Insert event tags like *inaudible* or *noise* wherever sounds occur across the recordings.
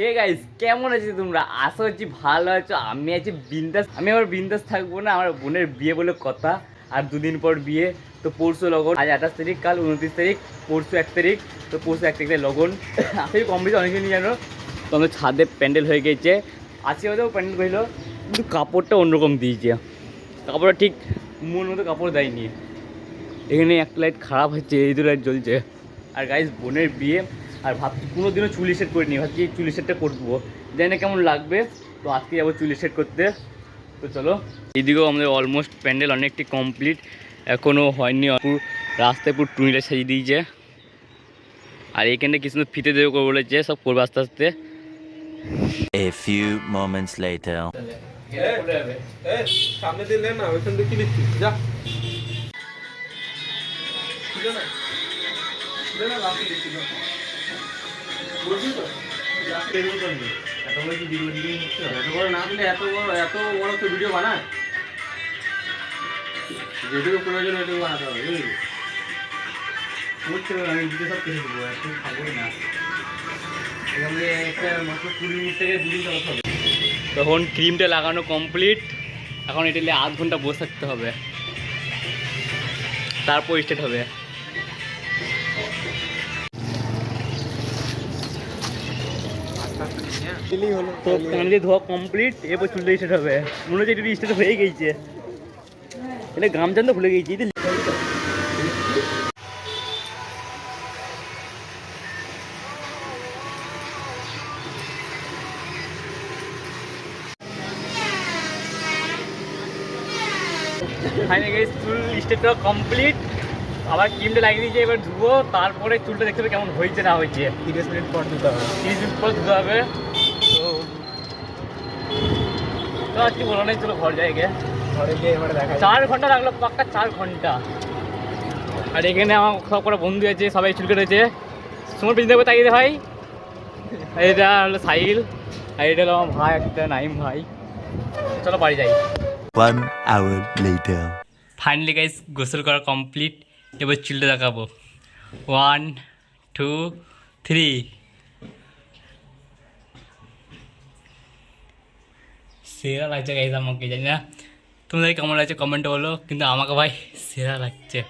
Hey guys কেমন আছো তোমরা? আশা করছি ভালো আছো। আমি আছি বিন্দাস। আমি আবার বিন্দাস থাকব না, আমার বোনের বিয়ে বলে কথা। আর দুদিন পর বিয়ে, তো পরশু লগন। আজ আঠাশ তারিখ, কাল উনত্রিশ তারিখ, পরশু এক তারিখ, তো পরশু এক তারিখে লগন। আসলে কম বেশি অনেক দিনই জানো, তো আমাদের ছাদে প্যান্ডেল হয়ে গেছে। আজকে হয়তো প্যান্ডেল করিল কিন্তু কাপড়টা অন্যরকম দিয়েছে। কাপড়টা ঠিক মন মতো কাপড় দেয়নি। এখানে একটা লাইট খারাপ হচ্ছে, এই দু লাইট জ্বলছে। আর গাইস বোনের বিয়ে আর ভাবছি কোনো দিনও চুলি সেট করিনি ভাবছি এই চুলি সেটটা করব। জানি না কেমন লাগবে তো আজকে যাব চুলি সেট করতে। তো চলো এইদিকেও আমাদের অলমোস্ট প্যান্ডেল অনেকটি কমপ্লিট এখনও হয়নি পুরো রাস্তায় পুরো টুনিটা সাজিয়ে দিয়েছে। আর এইখানে কি সুন্দর ফিতে দেবে করে বলেছে সব করবে আস্তে আস্তে। A few moments later. এ, সামনে দিলে না ওইখান থেকে কি লিখছিস যা এত বড় না দিলে এত বড় এত বড় তো ভিডিও বানায়। যেটুকু প্রয়োজন ওইটুকু বানাতে হবে বুঝলি? আমি ভিডিও সব কেটে দেবো এখন খাব না। এখানে একটা মাত্র কুড়ি মিনিট থেকে দুদিন চালাতে হবে। তখন ক্রিমটা লাগানো কমপ্লিট এখন এটা নিয়ে আধ ঘণ্টা বসে থাকতে হবে। তারপর স্টার্ট হবে। তো কানে ধোয়া কমপ্লিট এরপর চুলটা স্টার্ট হবে। মনে হচ্ছে একটু স্টার্ট হয়ে গেছে। এটা গামছান তো ভুলে গেছি ফাইনালি গাইস চুল স্টেটটা কমপ্লিট আবার ক্রিমটা লাগিয়ে দিয়েছে এবার ধুবো। তারপরে চুলটা দেখতে হবে কেমন হয়েছে না হয়েছে। তিরিশ মিনিট পর দিতে হবে। তিরিশ মিনিট পর ধুতে হবে। তো আর কি বলো নাই চলো ঘর যাই গিয়ে। ঘরে গিয়ে এবারে দেখা চার ঘণ্টা লাগল পাক্কা চার ঘণ্টা। আর এখানে আমার সব কটা বন্ধু আছে সবাই চুল কেটেছে। তোমার পিছনে দেখবে তাকিয়ে ভাই। আর এটা হলো সাহিল আর এটা হলো আমার ভাই একটা নাইম ভাই। চলো বাড়ি যাই। One hour later. Finally guys গোসল করা কমপ্লিট এবার চুলটা দেখাবো। ওয়ান টু থ্রি সেরা লাগছে গাইস আমাকে, জানি না। তোমাদের কেমন লাগছে কমেন্টে বলো, কিন্তু আমাকে ভাই সেরা লাগছে।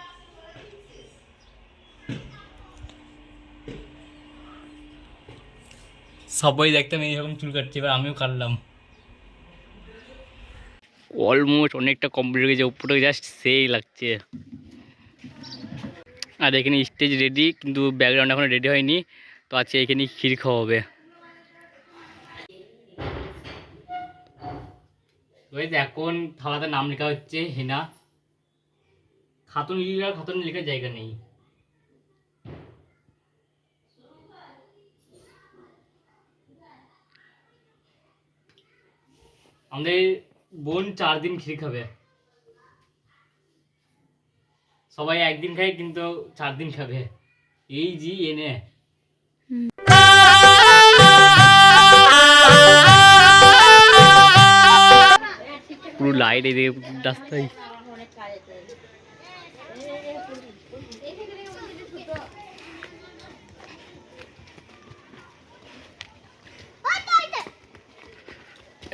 সবাই দেখতাম এইরকম চুল কাটছে, এবার আমিও কাটলাম। অলমোস্ট অনেকটা কমপ্লিট হয়ে গেছে, উপরে জাস্ট সেই লাগছে। আর এখানে স্টেজ রেডি কিন্তু ব্যাকগ্রাউন্ড এখনও রেডি হয়নি, তো আজকে এখানে ক্ষীর খাওয়াবে ওই এখন থালাতে নাম লেখা হচ্ছে হেনা। খাতুন লিখার খাতুন লেখার জায়গা নেই। আমাদের বোন চার দিন ক্ষীর খাবে। সবাই একদিন খায়, কিন্তু চার দিন খাবে। এই জি এনে লাইট এদিকে রাস্তায়।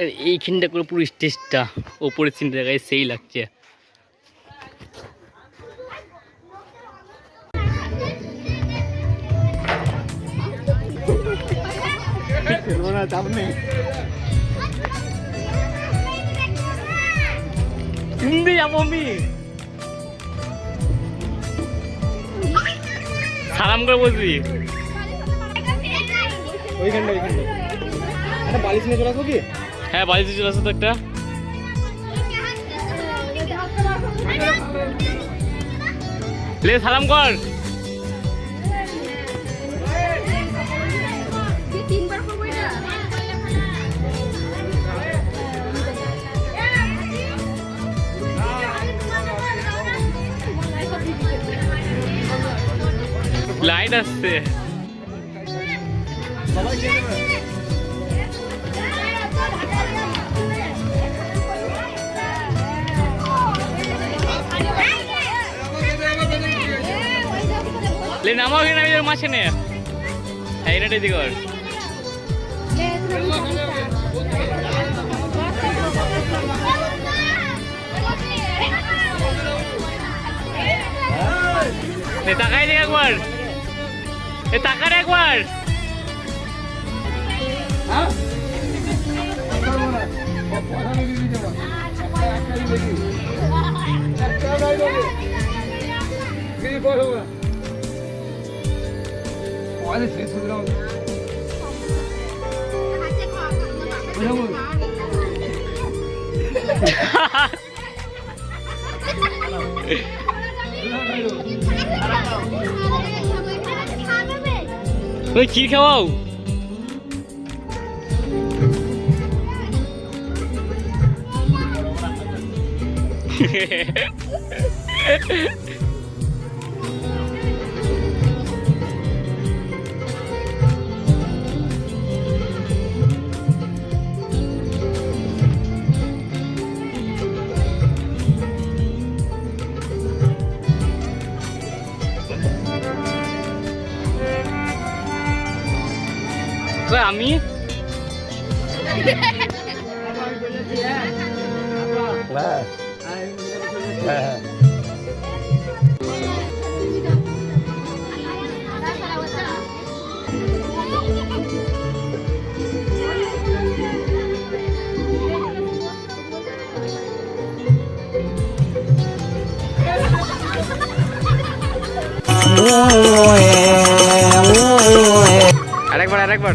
আর এইখানটা করে পুরো স্টেজটা ওপরের সিনটা দেখায় সেই লাগছে। *laughs* না নেই আমি। সালাম করে বসবি ওইখানটা ওইখানটা। একটা বালিশ নিয়ে চলে আসব কি? হ্যাঁ বাড়িতে চলে আসো তো একটা। লে সালাম কর। লাইট আসছে। লে নামাও এখানে আমি মাছে নে। তাকাই দেখ একবার। এ তাকা রে একবার ওই ক্ষীর খাওয়াও কই আমি? আরেকবার আরেকবার।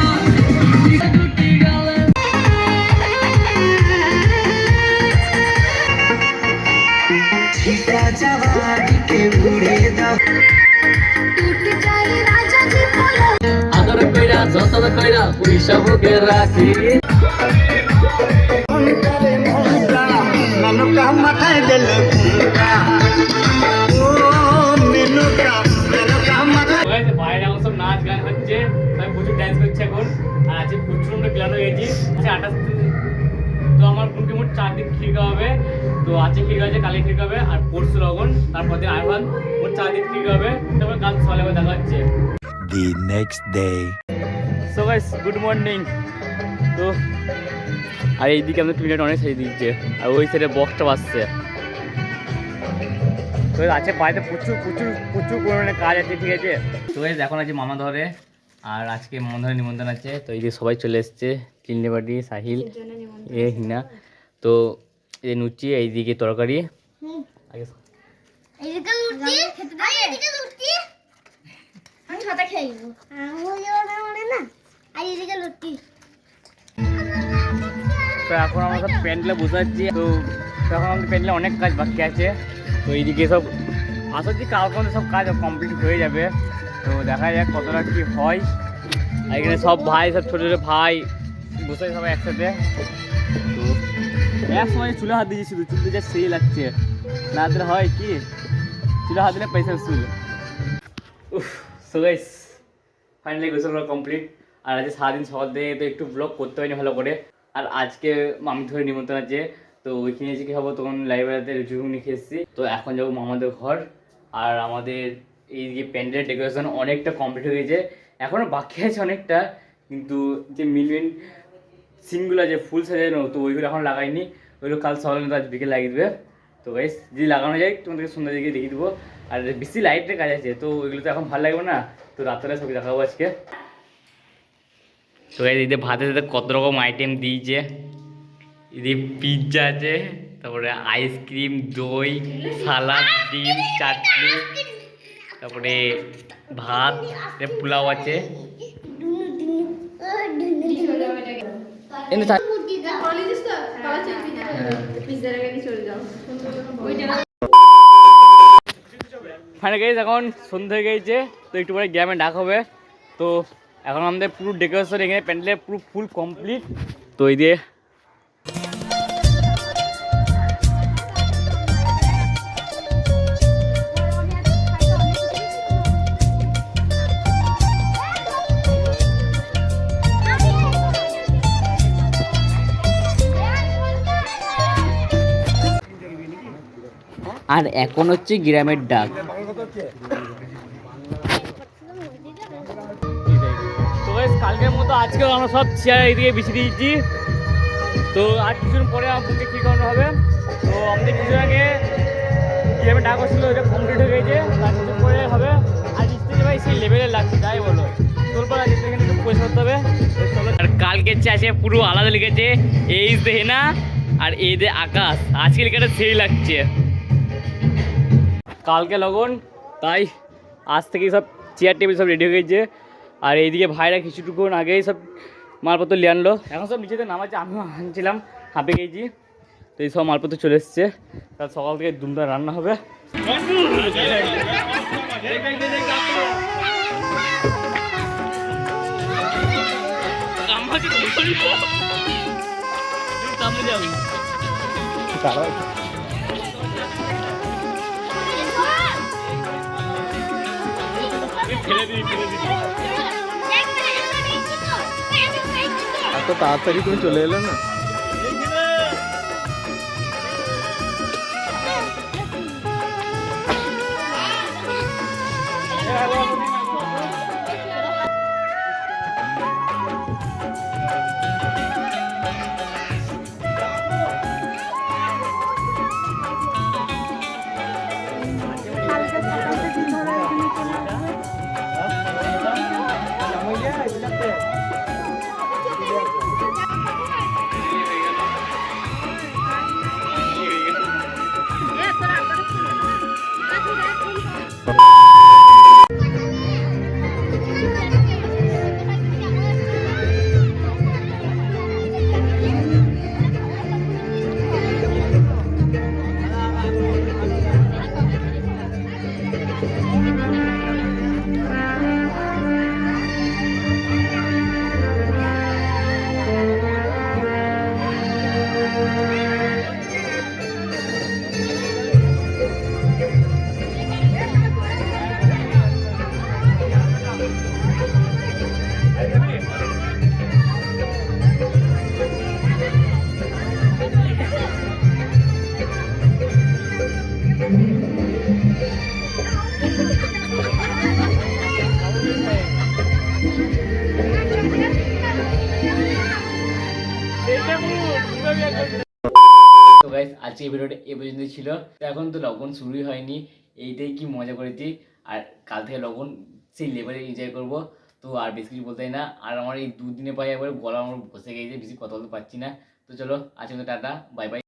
আদর কইরা যতন কইরা পয়সা বুকে রাখি। বাইরে সব নাচ গান হচ্ছে সবাই প্রচুর ড্যান্স করছে এখন। আর আজকে প্রচুর আমরা প্ল্যান হয়ে গেছি আচ্ছা আঠাশ তো আমার মোটামুটি মোট চার দিন ক্ষীর খাওয়াবে তো আজকে ক্ষীর আছে কালকে ক্ষীর খাবে আর পরশু লগন তারপর দিন আরবান মোট চার দিন ক্ষীর খাবে তারপর কাল সকালে দেখা হচ্ছে। The next day. So guys good morning তো আর এইদিকে আমাদের টুইলেট অনেক সাজিয়ে দিচ্ছে আর ওই সাইডে বক্সটা বাজছে। তো আছে বাড়িতে প্রচুর প্রচুর প্রচুর পরিমাণে কাজ আছে ঠিক আছে? তো গাইস এখন আছে মামা ধরে আর আজকে মামা ধরে নিমন্ত্রণ আছে। তো এই যে সবাই চলে এসছে চিল্লিবাটি সাহিল এ হিনা। তো এই নুচি এইদিকে তরকারি। লুচি। লুচি। মানে লুচি। তো এখন আমরা সব প্যান্ডেলে বসে আছি তো তো এখন আমাদের প্যান্ডেলে অনেক কাজ বাকি আছে। তো এইদিকে সব আসলে যে কালকে আমাদের সব কাজ কমপ্লিট হয়ে যাবে। তো দেখা যাক কতটা কি হয়। আর এখানে সব ভাই সব ছোটো ছোটো ভাই বসে আছে সবাই একসাথে। তো এক সময় চুলে হাত দিয়েছি, শুধু চুলতে যা সেই লাগছে। না দিলে হয় কি? চুলে হাত দিলে পয়সা উসুল উফ ফাইনালি গোসল কমপ্লিট আর আজকে সারাদিন সকাল থেকে তো একটু ব্লগ করতে হয়নি ভালো করে। আর আজকে মামি ধরে নিমন্ত্রণ আছে। তো ওইখানে এসে কি হব তখন লাইব্রেরিতে ঘুগনি খেয়ে এসেছি। তো এখন যাব মামাদের ঘর। আর আমাদের এই যে প্যান্ডেলের ডেকোরেশন অনেকটা কমপ্লিট হয়ে গেছে। এখনও বাকি আছে অনেকটা। কিন্তু যে মেন সিনগুলো যে ফুল সাজানো তো ওইগুলো এখন লাগাইনি। ওইগুলো কাল সকালে আজ বিকেল লাগিয়ে দেবে। তো গাইস যদি লাগানো যায়, তোমাদেরকে সন্ধ্যা দিকে দেখিয়ে দেবো। আর বেশি লাইটের কাজ আছে, তো ওইগুলো তো এখন ভালো লাগবে না। তো রাত্রে সবই দেখাবো আজকে। তো গাইস এদিকে ভাতের সাথে কত রকম আইটেম দিয়েছে। এদিকে পিৎজা আছে, তারপরে আইসক্রিম দই সালাদ ডিম, চাটনি, তারপরে ভাত পোলাও আছে। এনে থাক- ফাইনাল গাইজ এখন সন্ধ্যে হয়ে গেছে, তো একটু পরে গ্রামে ডাক হবে। তো এখন আমাদের পুরো ডেকোরেশন এখানে প্যান্ডেলের পুরো ফুল কমপ্লিট তো এই দিয়ে আর এখন হচ্ছে গ্রামের ডাক। তো কালকের মতো আজকেও আমরা সব চেয়ার এদিকে বিছিয়ে দিয়েছি। তো আর কিছুদিন পরে আমার বুকে কী করানো হবে? তো আমাদের কিছু আগে গ্রামে ডাক হচ্ছিল ওইটা কমপ্লিট হয়ে গেছে। তার কিছু পরে হবে। আর স্টেজে ভাই সেই লেভেলে লাগছে, তাই বলো। তোর আগে এখানে একটু পয়সা করতে হবে। আর কালকের চাষে পুরো আলাদা লেগেছে। এই দেহে না আর এই দে আকাশ। আজকে লেখাটা সেই লাগছে। কালকে লগন তাই আজ থেকেই সব চেয়ার টেবিল সব রেডি হয়ে গেছে। আর এইদিকে ভাইরা কিছুটুকুন আগেই সব মালপত্র নিয়ে আনলো। এখন সব নিচেতে নামাচ্ছে আমিও আনছিলাম হাঁপে গেছি। তো এই সব মালপত্র চলে এসছে। কাল সকাল থেকে দুমটা রান্না হবে। সামনে ফেলে এত তাড়াতাড়ি তুমি চলে এলে না? আজকে ভিডিওটা এ পর্যন্ত ছিল। তো এখন তো লগন শুরুই হয়নি, এইটাই কি মজা করেছি। আর কাল থেকে লগন সেই লেভেলে এনজয় করব। তো আর বেশি কিছু বলতে না। আর আমার এই দুদিনে পাই একবার গলা আমার বসে গেছে, বেশি কথা বলতে পারছি না। তো চলো আজকে টাটা বাই বাই